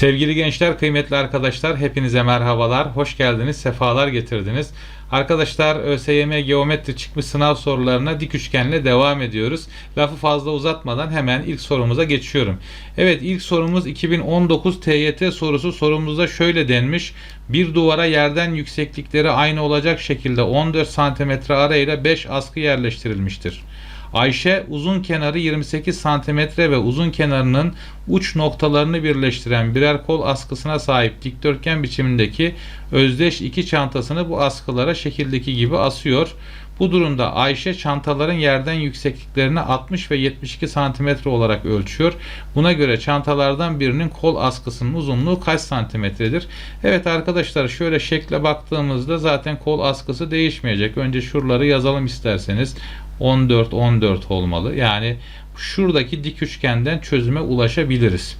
Sevgili gençler, kıymetli arkadaşlar, hepinize merhabalar. Hoş geldiniz, sefalar getirdiniz. Arkadaşlar, ÖSYM geometri çıkmış sınav sorularına dik üçgenle devam ediyoruz. Lafı fazla uzatmadan hemen ilk sorumuza geçiyorum. Evet, ilk sorumuz 2019 TYT sorusu. Sorumuzda şöyle denmiş. Bir duvara yerden yükseklikleri aynı olacak şekilde 14 cm arayla 5 askı yerleştirilmiştir. Ayşe uzun kenarı 28 cm ve uzun kenarının uç noktalarını birleştiren birer kol askısına sahip dikdörtgen biçimindeki özdeş iki çantasını bu askılara şekildeki gibi asıyor. Bu durumda Ayşe çantaların yerden yüksekliklerini 60 ve 72 cm olarak ölçüyor. Buna göre çantalardan birinin kol askısının uzunluğu kaç santimetredir? Evet arkadaşlar şöyle şekle baktığımızda zaten kol askısı değişmeyecek. Önce şuraları yazalım isterseniz. 14 14 olmalı. Yani şuradaki dik üçgenden çözüme ulaşabiliriz.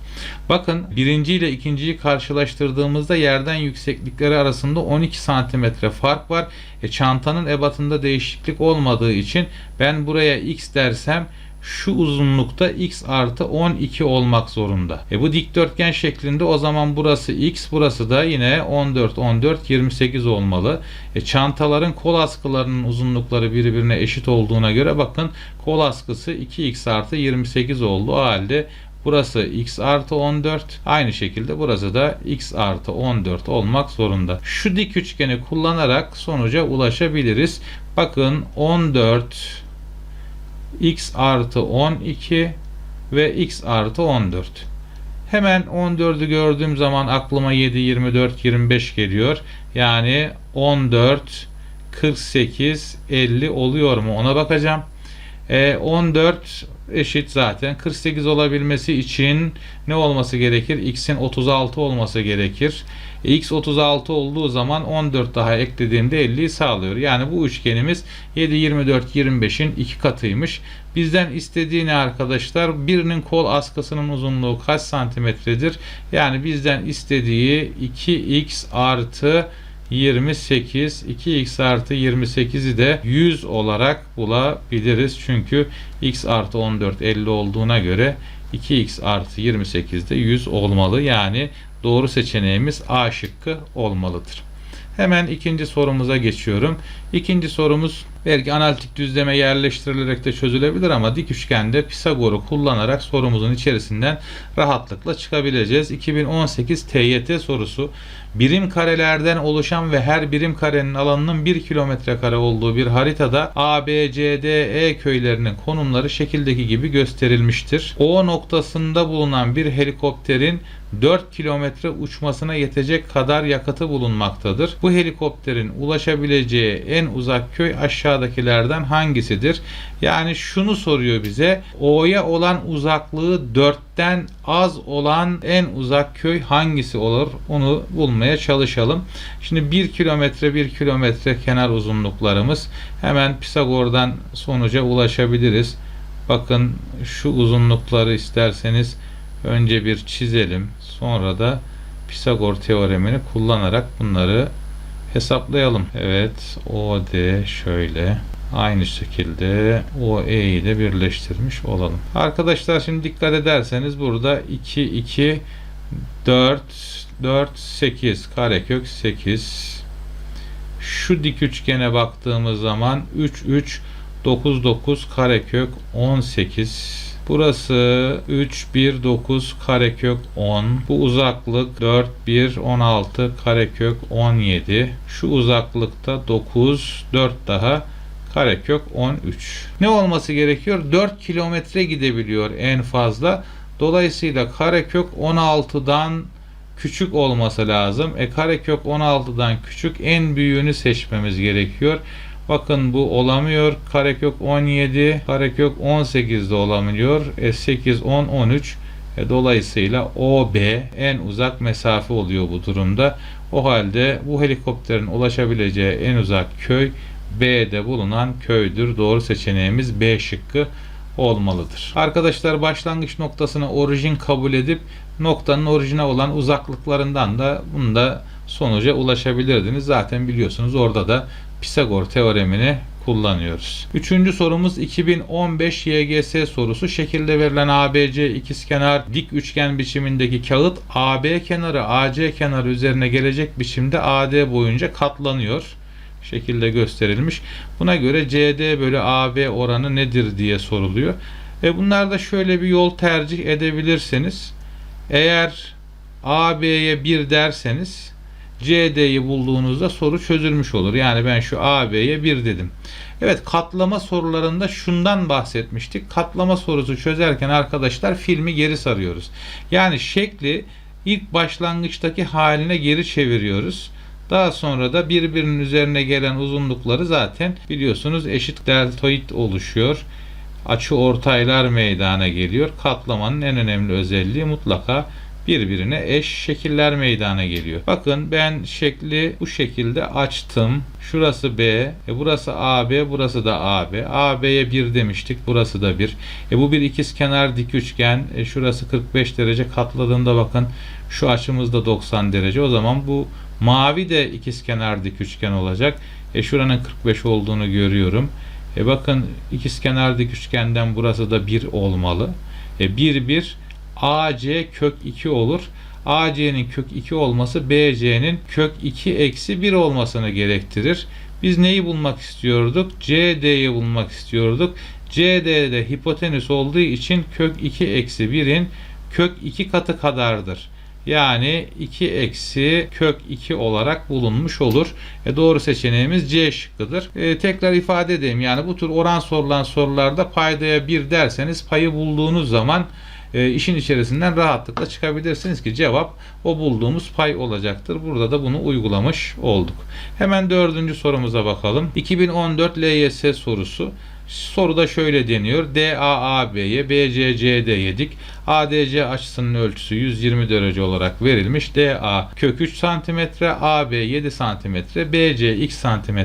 Bakın birinci ile ikinciyi karşılaştırdığımızda yerden yükseklikleri arasında 12 santimetre fark var. E, çantanın ebatında değişiklik olmadığı için ben buraya x dersem şu uzunlukta x artı 12 olmak zorunda. E bu dikdörtgen şeklinde o zaman burası x burası da yine 14 14 28 olmalı. E çantaların kol askılarının uzunlukları birbirine eşit olduğuna göre bakın kol askısı 2x artı 28 oldu. O halde Burası x artı 14. Aynı şekilde burası da x artı 14 olmak zorunda. Şu dik üçgeni kullanarak sonuca ulaşabiliriz. Bakın 14 x artı 12 ve x artı 14. Hemen 14'ü gördüğüm zaman aklıma 7, 24, 25 geliyor. Yani 14, 48, 50 oluyor mu ona bakacağım. E, 14 eşit zaten. 48 olabilmesi için ne olması gerekir? X'in 36 olması gerekir. X 36 olduğu zaman 14 daha eklediğimde 50'yi sağlıyor. Yani bu üçgenimiz 7, 24, 25'in iki katıymış. Bizden istediği ne arkadaşlar? Birinin kol askısının uzunluğu kaç santimetredir? Yani bizden istediği 2x artı 28 2x artı 28'i de 100 olarak bulabiliriz. Çünkü x artı 14 50 olduğuna göre 2x artı 28 de 100 olmalı. Yani doğru seçeneğimiz A şıkkı olmalıdır. Hemen ikinci sorumuza geçiyorum. İkinci sorumuz belki analitik düzleme yerleştirilerek de çözülebilir ama dik üçgende Pisagor'u kullanarak sorumuzun içerisinden rahatlıkla çıkabileceğiz. 2018 TYT sorusu birim karelerden oluşan ve her birim karenin alanının 1 kilometre kare olduğu bir haritada A, B, C, D, E köylerinin konumları şekildeki gibi gösterilmiştir. O noktasında bulunan bir helikopterin 4 kilometre uçmasına yetecek kadar yakıtı bulunmaktadır. Bu helikopterin ulaşabileceği en uzak köy aşağıdakilerden hangisidir? Yani şunu soruyor bize. O'ya olan uzaklığı 4'ten az olan en uzak köy hangisi olur? Onu bulmaya çalışalım. Şimdi 1 kilometre 1 kilometre kenar uzunluklarımız. Hemen Pisagor'dan sonuca ulaşabiliriz. Bakın şu uzunlukları isterseniz önce bir çizelim. Sonra da Pisagor teoremini kullanarak bunları hesaplayalım. Evet OD şöyle aynı şekilde OE'yi de birleştirmiş olalım. Arkadaşlar şimdi dikkat ederseniz burada 2 2 4 4 8 karekök 8 şu dik üçgene baktığımız zaman 3 3 9 9 karekök 18 Burası 3, 1, 9 karekök 10. Bu uzaklık 4, 1, 16 karekök 17. Şu uzaklıkta 9, 4 daha karekök 13. Ne olması gerekiyor? 4 kilometre gidebiliyor en fazla. Dolayısıyla karekök 16'dan küçük olması lazım. E karekök 16'dan küçük en büyüğünü seçmemiz gerekiyor. Bakın bu olamıyor. Karekök 17, karekök 18 de olamıyor. E 8, 10, 13. E dolayısıyla OB en uzak mesafe oluyor bu durumda. O halde bu helikopterin ulaşabileceği en uzak köy B'de bulunan köydür. Doğru seçeneğimiz B şıkkı olmalıdır. Arkadaşlar başlangıç noktasına orijin kabul edip noktanın orijine olan uzaklıklarından da bunda sonuca ulaşabilirdiniz. Zaten biliyorsunuz orada da Pisagor teoremini kullanıyoruz. Üçüncü sorumuz 2015 YGS sorusu. Şekilde verilen ABC ikizkenar dik üçgen biçimindeki kağıt AB kenarı AC kenarı üzerine gelecek biçimde AD boyunca katlanıyor. Şekilde gösterilmiş. Buna göre CD bölü AB oranı nedir diye soruluyor. Ve bunlarda şöyle bir yol tercih edebilirseniz eğer AB'ye 1 derseniz CD'yi bulduğunuzda soru çözülmüş olur. Yani ben şu AB'ye 1 dedim. Evet katlama sorularında şundan bahsetmiştik. Katlama sorusu çözerken arkadaşlar filmi geri sarıyoruz. Yani şekli ilk başlangıçtaki haline geri çeviriyoruz. Daha sonra da birbirinin üzerine gelen uzunlukları zaten biliyorsunuz eşit deltoid oluşuyor. Açı ortaylar meydana geliyor. Katlamanın en önemli özelliği mutlaka birbirine eş şekiller meydana geliyor. Bakın ben şekli bu şekilde açtım. Şurası B, e burası AB, burası da AB. AB'ye 1 demiştik, burası da 1. E bu bir ikizkenar dik üçgen. E şurası 45 derece katladığında bakın şu açımız da 90 derece. O zaman bu mavi de ikizkenar dik üçgen olacak. E şuranın 45 olduğunu görüyorum. E bakın ikizkenar dik üçgenden burası da 1 olmalı. E 1 1 AC kök 2 olur. AC'nin kök 2 olması BC'nin kök 2 eksi 1 olmasını gerektirir. Biz neyi bulmak istiyorduk? CD'yi bulmak istiyorduk. CD'de hipotenüs olduğu için kök 2 eksi 1'in kök 2 katı kadardır. Yani 2 eksi kök 2 olarak bulunmuş olur. E doğru seçeneğimiz C şıkkıdır. E, tekrar ifade edeyim. Yani bu tür oran sorulan sorularda paydaya 1 derseniz payı bulduğunuz zaman e, işin içerisinden rahatlıkla çıkabilirsiniz ki cevap o bulduğumuz pay olacaktır. Burada da bunu uygulamış olduk. Hemen dördüncü sorumuza bakalım. 2014 LYS sorusu. Soruda şöyle deniyor. DAAB'ye BCCD'ye dik. ADC açısının ölçüsü 120 derece olarak verilmiş. DA kök 3 cm, AB 7 cm, BC x cm.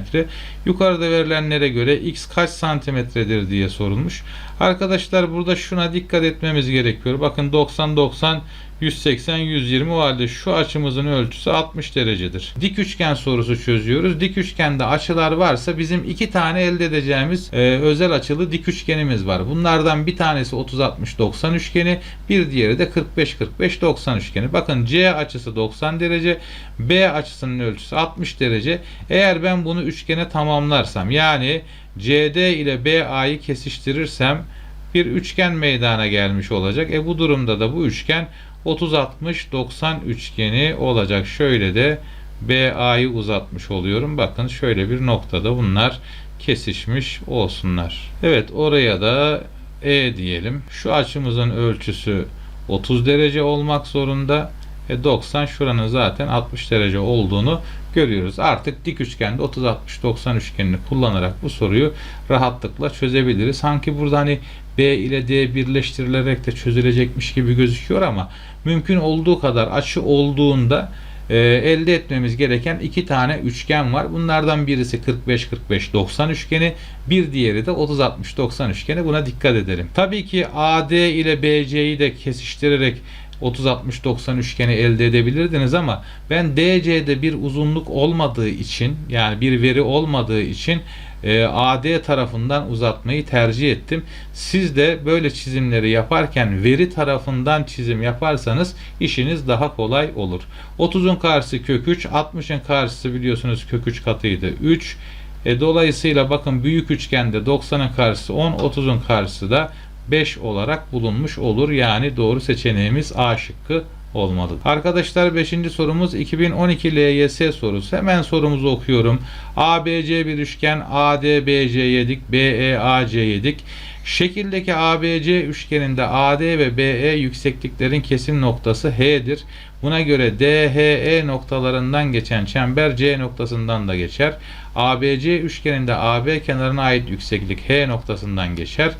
Yukarıda verilenlere göre x kaç santimetredir diye sorulmuş. Arkadaşlar burada şuna dikkat etmemiz gerekiyor. Bakın 90 90 180 120 o halde şu açımızın ölçüsü 60 derecedir. Dik üçgen sorusu çözüyoruz. Dik üçgende açılar varsa bizim iki tane elde edeceğimiz e, özel açılı dik üçgenimiz var. Bunlardan bir tanesi 30 60 90 üçgeni, bir diğeri de 45 45 90 üçgeni. Bakın C açısı 90 derece, B açısının ölçüsü 60 derece. Eğer ben bunu üçgene tamamlarsam yani CD ile BA'yı kesiştirirsem bir üçgen meydana gelmiş olacak. E bu durumda da bu üçgen 30-60-90 üçgeni olacak. Şöyle de BA'yı uzatmış oluyorum. Bakın şöyle bir noktada bunlar kesişmiş olsunlar. Evet oraya da E diyelim. Şu açımızın ölçüsü 30 derece olmak zorunda. E 90 şuranın zaten 60 derece olduğunu görüyoruz. Artık dik üçgende 30-60-90 üçgenini kullanarak bu soruyu rahatlıkla çözebiliriz. Sanki burada hani B ile D birleştirilerek de çözülecekmiş gibi gözüküyor ama mümkün olduğu kadar açı olduğunda e, elde etmemiz gereken iki tane üçgen var. Bunlardan birisi 45-45-90 üçgeni, bir diğeri de 30-60-90 üçgeni. Buna dikkat edelim. Tabii ki AD ile BC'yi de kesiştirerek 30-60-90 üçgeni elde edebilirdiniz ama ben DC'de bir uzunluk olmadığı için yani bir veri olmadığı için e, AD tarafından uzatmayı tercih ettim. Siz de böyle çizimleri yaparken veri tarafından çizim yaparsanız işiniz daha kolay olur. 30'un karşısı kök 3, 60'ın karşısı biliyorsunuz kök 3 katıydı 3. E, dolayısıyla bakın büyük üçgende 90'ın karşısı 10, 30'un karşısı da 5 olarak bulunmuş olur. Yani doğru seçeneğimiz A şıkkı olmalı. Arkadaşlar 5. sorumuz 2012 LYS sorusu. Hemen sorumuzu okuyorum. ABC bir üçgen ADBC yedik, BEAC yedik. Şekildeki ABC üçgeninde AD ve BE yüksekliklerin kesim noktası H'dir. Buna göre DHE noktalarından geçen çember C noktasından da geçer. ABC üçgeninde AB kenarına ait yükseklik H noktasından geçer.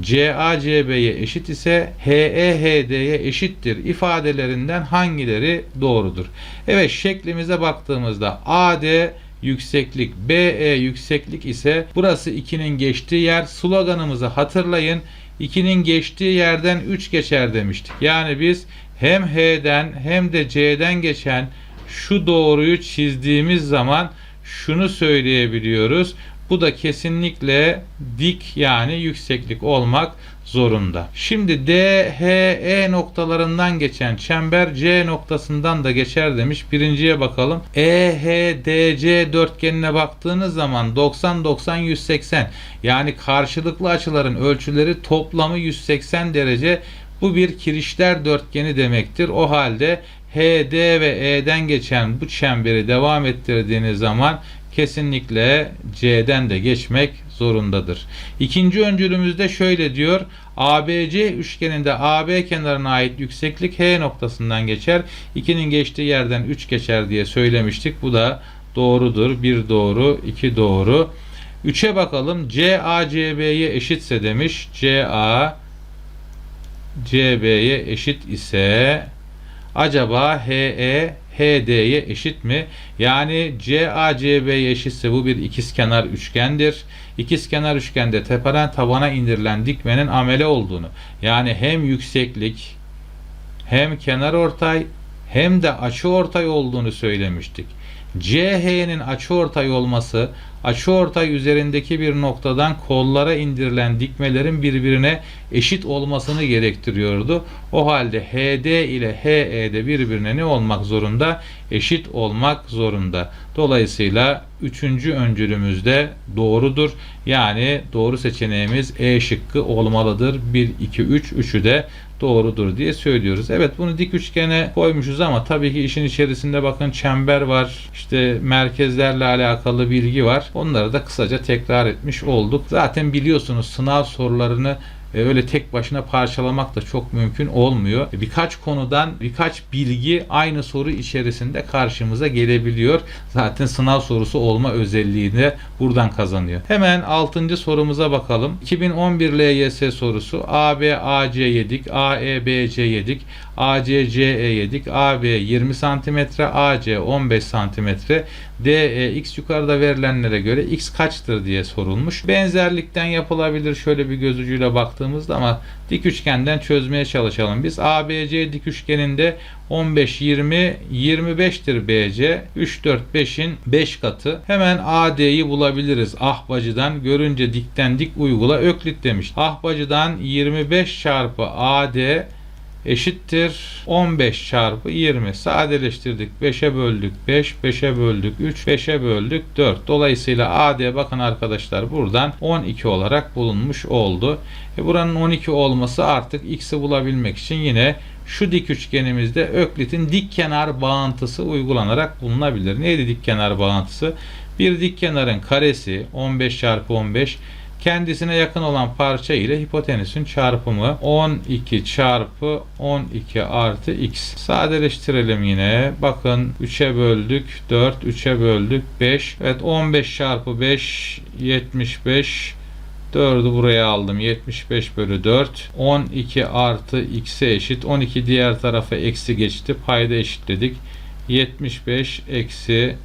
CA CB'ye eşit ise HE HD'ye eşittir ifadelerinden hangileri doğrudur? Evet şeklimize baktığımızda AD yükseklik BE yükseklik ise burası 2'nin geçtiği yer. Sloganımızı hatırlayın. 2'nin geçtiği yerden 3 geçer demiştik. Yani biz hem H'den hem de C'den geçen şu doğruyu çizdiğimiz zaman şunu söyleyebiliyoruz. Bu da kesinlikle dik yani yükseklik olmak zorunda. Şimdi DHE noktalarından geçen çember C noktasından da geçer demiş. Birinciye bakalım. E EHDC dörtgenine baktığınız zaman 90 90 180 yani karşılıklı açıların ölçüleri toplamı 180 derece. Bu bir kirişler dörtgeni demektir. O halde HD ve E'den geçen bu çemberi devam ettirdiğiniz zaman kesinlikle C'den de geçmek zorundadır. İkinci öncülümüzde şöyle diyor. ABC üçgeninde AB kenarına ait yükseklik H noktasından geçer. 2'nin geçtiği yerden 3 geçer diye söylemiştik. Bu da doğrudur. 1 doğru, 2 doğru. 3'e bakalım. CA CB'ye eşitse demiş. CA CB'ye eşit ise acaba HE HD'ye eşit mi? Yani CACB'ye eşitse bu bir ikizkenar üçgendir. İkizkenar üçgende tepeden tabana indirilen dikmenin amele olduğunu yani hem yükseklik hem kenar ortay hem de açı ortay olduğunu söylemiştik. CH'nin açı ortay olması açı ortay üzerindeki bir noktadan kollara indirilen dikmelerin birbirine eşit olmasını gerektiriyordu. O halde HD ile HE'de birbirine ne olmak zorunda? Eşit olmak zorunda. Dolayısıyla üçüncü öncülümüzde doğrudur. Yani doğru seçeneğimiz E şıkkı olmalıdır. 1, 2, 3, üçü de doğrudur diye söylüyoruz. Evet bunu dik üçgene koymuşuz ama tabii ki işin içerisinde bakın çember var. işte merkezlerle alakalı bilgi var. Onları da kısaca tekrar etmiş olduk. Zaten biliyorsunuz sınav sorularını e, öyle tek başına parçalamak da çok mümkün olmuyor. Birkaç konudan birkaç bilgi aynı soru içerisinde karşımıza gelebiliyor. Zaten sınav sorusu olma özelliğini buradan kazanıyor. Hemen 6. sorumuza bakalım. 2011 LYS sorusu AB AC yedik, AE BC yedik, AC CE yedik, AB 20 cm, AC 15 cm, DE x yukarıda verilenlere göre x kaçtır diye sorulmuş. Benzerlikten yapılabilir şöyle bir göz ucuyla baktığımızda ama dik üçgenden çözmeye çalışalım. Biz ABC dik üçgeninde 15 20 25'tir BC. 3 4 5'in 5 katı. Hemen AD'yi bulabiliriz. Ahbacıdan görünce dikten dik uygula Öklit demiş. Ahbacıdan 25 çarpı AD eşittir. 15 çarpı 20 sadeleştirdik. 5'e böldük 5 5'e böldük 3 5'e böldük 4 dolayısıyla AD bakın arkadaşlar buradan 12 olarak bulunmuş oldu. E buranın 12 olması artık x'i bulabilmek için yine şu dik üçgenimizde Öklit'in dik kenar bağıntısı uygulanarak bulunabilir. Neydi dik kenar bağıntısı? Bir dik kenarın karesi 15 çarpı 15 kendisine yakın olan parça ile hipotenüsün çarpımı 12 çarpı 12 artı x. Sadeleştirelim yine. Bakın 3'e böldük 4, 3'e böldük 5. Evet 15 çarpı 5 75 4'ü buraya aldım. 75 bölü 4. 12 artı x'e eşit. 12 diğer tarafa eksi geçti. Payda eşitledik. 75 eksi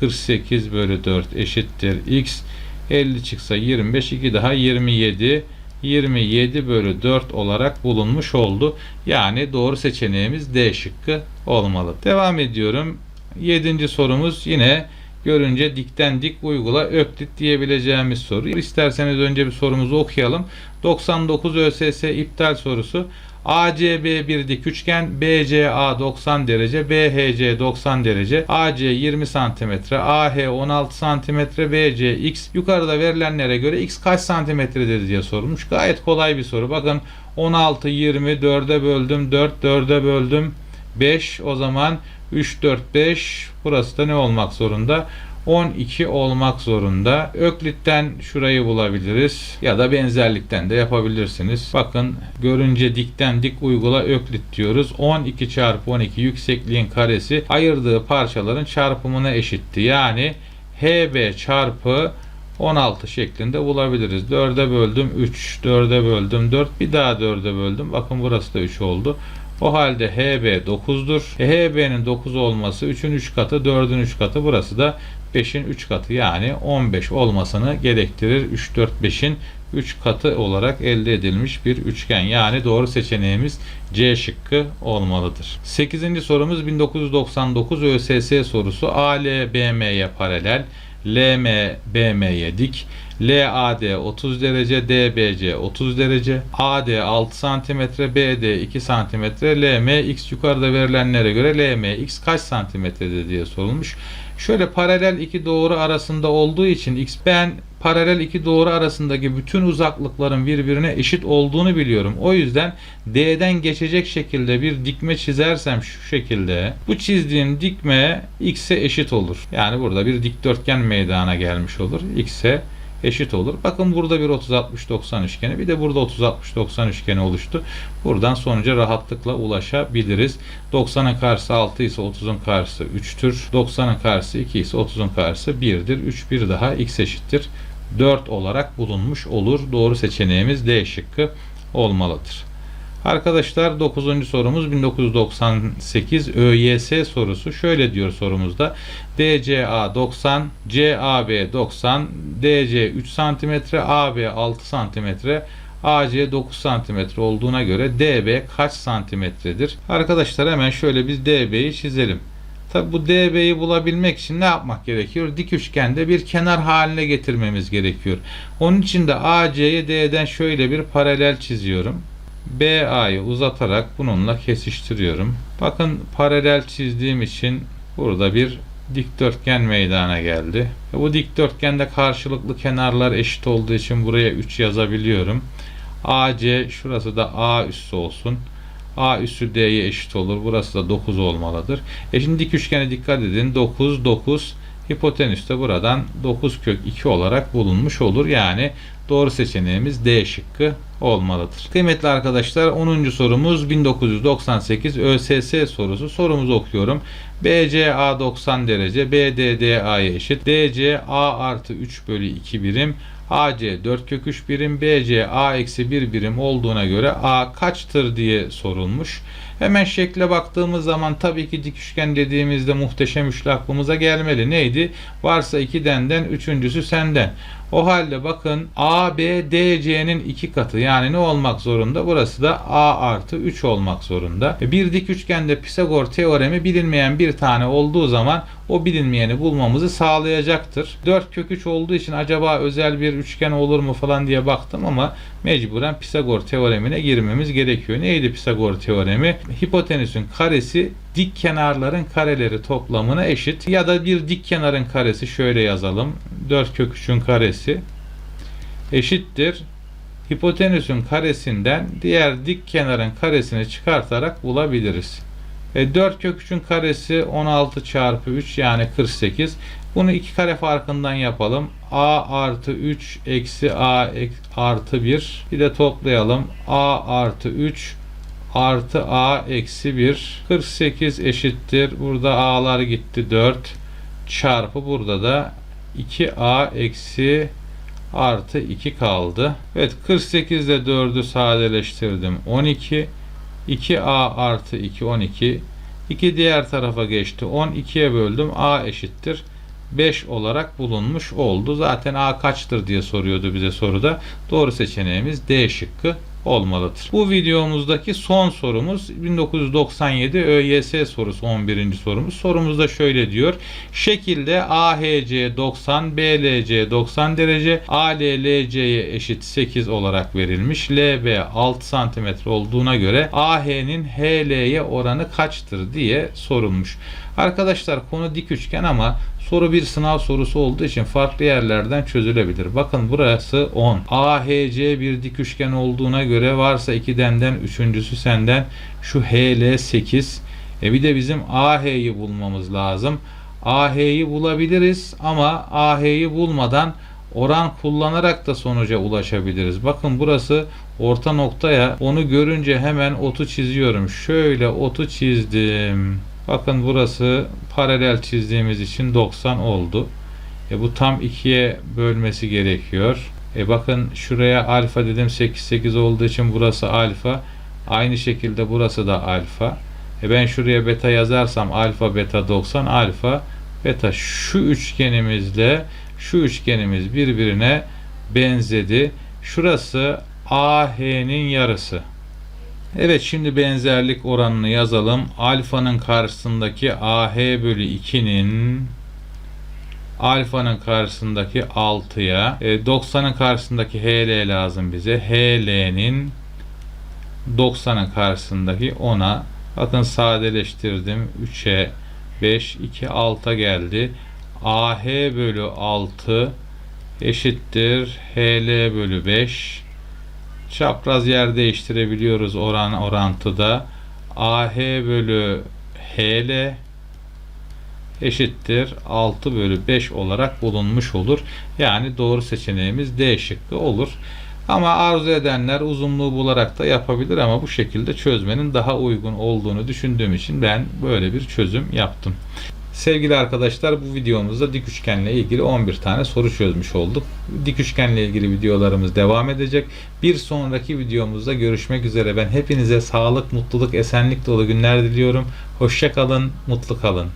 48 bölü 4 eşittir x. 50 çıksa 25. 2 daha 27. 27 bölü 4 olarak bulunmuş oldu. Yani doğru seçeneğimiz D şıkkı olmalı. Devam ediyorum. 7. sorumuz yine görünce dikten dik uygula öklit diyebileceğimiz soru. İsterseniz önce bir sorumuzu okuyalım. 99 ÖSS iptal sorusu. ACB bir dik üçgen, BCA 90 derece, BHC 90 derece, AC 20 cm, AH 16 cm, BC x yukarıda verilenlere göre x kaç santimetredir diye sorulmuş. Gayet kolay bir soru. Bakın 16 20 4'e böldüm 4 4'e böldüm 5 o zaman 3 4 5 burası da ne olmak zorunda? 12 olmak zorunda. Öklitten şurayı bulabiliriz ya da benzerlikten de yapabilirsiniz. Bakın görünce dikten dik uygula öklit diyoruz. 12 çarpı 12 yüksekliğin karesi ayırdığı parçaların çarpımına eşitti. Yani HB çarpı 16 şeklinde bulabiliriz. 4'e böldüm 3, 4'e böldüm 4, bir daha 4'e böldüm. Bakın burası da 3 oldu. O halde HB 9'dur. E, HB'nin 9 olması 3'ün 3 katı, 4'ün 3 katı. Burası da 5'in 3 katı yani 15 olmasını gerektirir. 3, 4, 5'in 3 katı olarak elde edilmiş bir üçgen. Yani doğru seçeneğimiz C şıkkı olmalıdır. 8. sorumuz 1999 ÖSS sorusu. ALBM'ye paralel LM BM'ye dik. LAD 30 derece, DBC 30 derece, AD 6 cm, BD 2 cm, LM x yukarıda verilenlere göre LM x kaç santimetredir diye sorulmuş. Şöyle paralel iki doğru arasında olduğu için x ben paralel iki doğru arasındaki bütün uzaklıkların birbirine eşit olduğunu biliyorum. O yüzden D'den geçecek şekilde bir dikme çizersem şu şekilde bu çizdiğim dikme x'e eşit olur. Yani burada bir dikdörtgen meydana gelmiş olur. x'e eşit olur. Bakın burada bir 30-60-90 üçgeni bir de burada 30-60-90 üçgeni oluştu. Buradan sonuca rahatlıkla ulaşabiliriz. 90'ın karşısı 6 ise 30'un karşısı 3'tür. 90'ın karşısı 2 ise 30'un karşısı 1'dir. 3 bir daha x eşittir. 4 olarak bulunmuş olur. Doğru seçeneğimiz D şıkkı olmalıdır. Arkadaşlar 9. sorumuz 1998 ÖYS sorusu. Şöyle diyor sorumuzda. DCA 90, CAB 90, DC 3 cm, AB 6 cm, AC 9 cm olduğuna göre DB kaç santimetredir? Arkadaşlar hemen şöyle biz DB'yi çizelim. Tabi bu DB'yi bulabilmek için ne yapmak gerekiyor? Dik üçgende bir kenar haline getirmemiz gerekiyor. Onun için de AC'ye D'den şöyle bir paralel çiziyorum. BA'yı uzatarak bununla kesiştiriyorum. Bakın paralel çizdiğim için burada bir dikdörtgen meydana geldi. Bu dikdörtgende karşılıklı kenarlar eşit olduğu için buraya 3 yazabiliyorum. AC şurası da A üssü olsun. A üssü D'ye eşit olur. Burası da 9 olmalıdır. E şimdi dik üçgene dikkat edin. 9, 9. Hipotenüs de buradan 9 kök 2 olarak bulunmuş olur. Yani doğru seçeneğimiz D şıkkı olmalıdır. Kıymetli arkadaşlar 10. sorumuz 1998 ÖSS sorusu. Sorumuzu okuyorum. BCA 90 derece, BDDA'ya eşit. DC A artı 3 bölü 2 birim. AC 4 kök 3 birim, BC A eksi 1 birim olduğuna göre A kaçtır diye sorulmuş. Hemen şekle baktığımız zaman tabii ki dik üçgen dediğimizde muhteşem üçlü aklımıza gelmeli. Neydi? Varsa iki denden, üçüncüsü senden. O halde bakın A, B, D, C'nin iki katı. Yani ne olmak zorunda? Burası da A artı 3 olmak zorunda. E, Bir dik üçgende Pisagor teoremi bilinmeyen bir tane olduğu zaman o bilinmeyeni bulmamızı sağlayacaktır. 4 kök 3 olduğu için acaba özel bir üçgen olur mu falan diye baktım ama mecburen Pisagor teoremine girmemiz gerekiyor. Neydi Pisagor teoremi? Hipotenüsün karesi dik kenarların kareleri toplamına eşit ya da bir dik kenarın karesi şöyle yazalım. 4 kök 3'ün karesi eşittir. Hipotenüsün karesinden diğer dik kenarın karesini çıkartarak bulabiliriz. E 4 kök 3'ün karesi 16 çarpı 3 yani 48. Bunu iki kare farkından yapalım. A artı 3 eksi A artı 1. Bir de toplayalım. A artı 3 artı A eksi 1. 48 eşittir. Burada A'lar gitti 4. Çarpı burada da 2A eksi artı 2 kaldı. Evet 48 ile 4'ü sadeleştirdim. 12. 2A artı 2 12. 2 diğer tarafa geçti. 12'ye böldüm. A eşittir. 5 olarak bulunmuş oldu. Zaten A kaçtır diye soruyordu bize soruda. Doğru seçeneğimiz D şıkkı olmalıdır. Bu videomuzdaki son sorumuz 1997 ÖYS sorusu 11. sorumuz. Sorumuzda şöyle diyor. Şekilde AHC 90, BLC 90 derece, ALLC'ye eşit 8 olarak verilmiş. LB 6 cm olduğuna göre AH'nin HL'ye oranı kaçtır diye sorulmuş. Arkadaşlar konu dik üçgen ama soru bir sınav sorusu olduğu için farklı yerlerden çözülebilir. Bakın burası 10. AHC bir dik üçgen olduğuna göre varsa iki denden üçüncüsü senden şu HL 8. E bir de bizim AH'yi bulmamız lazım. AH'yi bulabiliriz ama AH'yi bulmadan oran kullanarak da sonuca ulaşabiliriz. Bakın burası orta noktaya onu görünce hemen otu çiziyorum. Şöyle otu çizdim. Bakın burası paralel çizdiğimiz için 90 oldu. E bu tam 2'ye bölmesi gerekiyor. E bakın şuraya alfa dedim 8 8 olduğu için burası alfa. Aynı şekilde burası da alfa. E ben şuraya beta yazarsam alfa beta 90 alfa beta şu üçgenimizle şu üçgenimiz birbirine benzedi. Şurası AH'nin yarısı. Evet şimdi benzerlik oranını yazalım. Alfanın karşısındaki AH bölü 2'nin Alfanın karşısındaki 6'ya, e, 90'ın karşısındaki HL lazım bize. HL'nin 90'ın karşısındaki 10'a. Bakın sadeleştirdim. 3'e 5, 2, 6'a geldi. AH bölü 6 eşittir HL bölü 5. Çapraz yer değiştirebiliyoruz oran orantıda. AH bölü HL eşittir 6 bölü 5 olarak bulunmuş olur. Yani doğru seçeneğimiz D şıkkı olur. Ama arzu edenler uzunluğu bularak da yapabilir ama bu şekilde çözmenin daha uygun olduğunu düşündüğüm için ben böyle bir çözüm yaptım. Sevgili arkadaşlar bu videomuzda dik üçgenle ilgili 11 tane soru çözmüş olduk. Dik üçgenle ilgili videolarımız devam edecek. Bir sonraki videomuzda görüşmek üzere. Ben hepinize sağlık, mutluluk, esenlik dolu günler diliyorum. Hoşça kalın, mutlu kalın.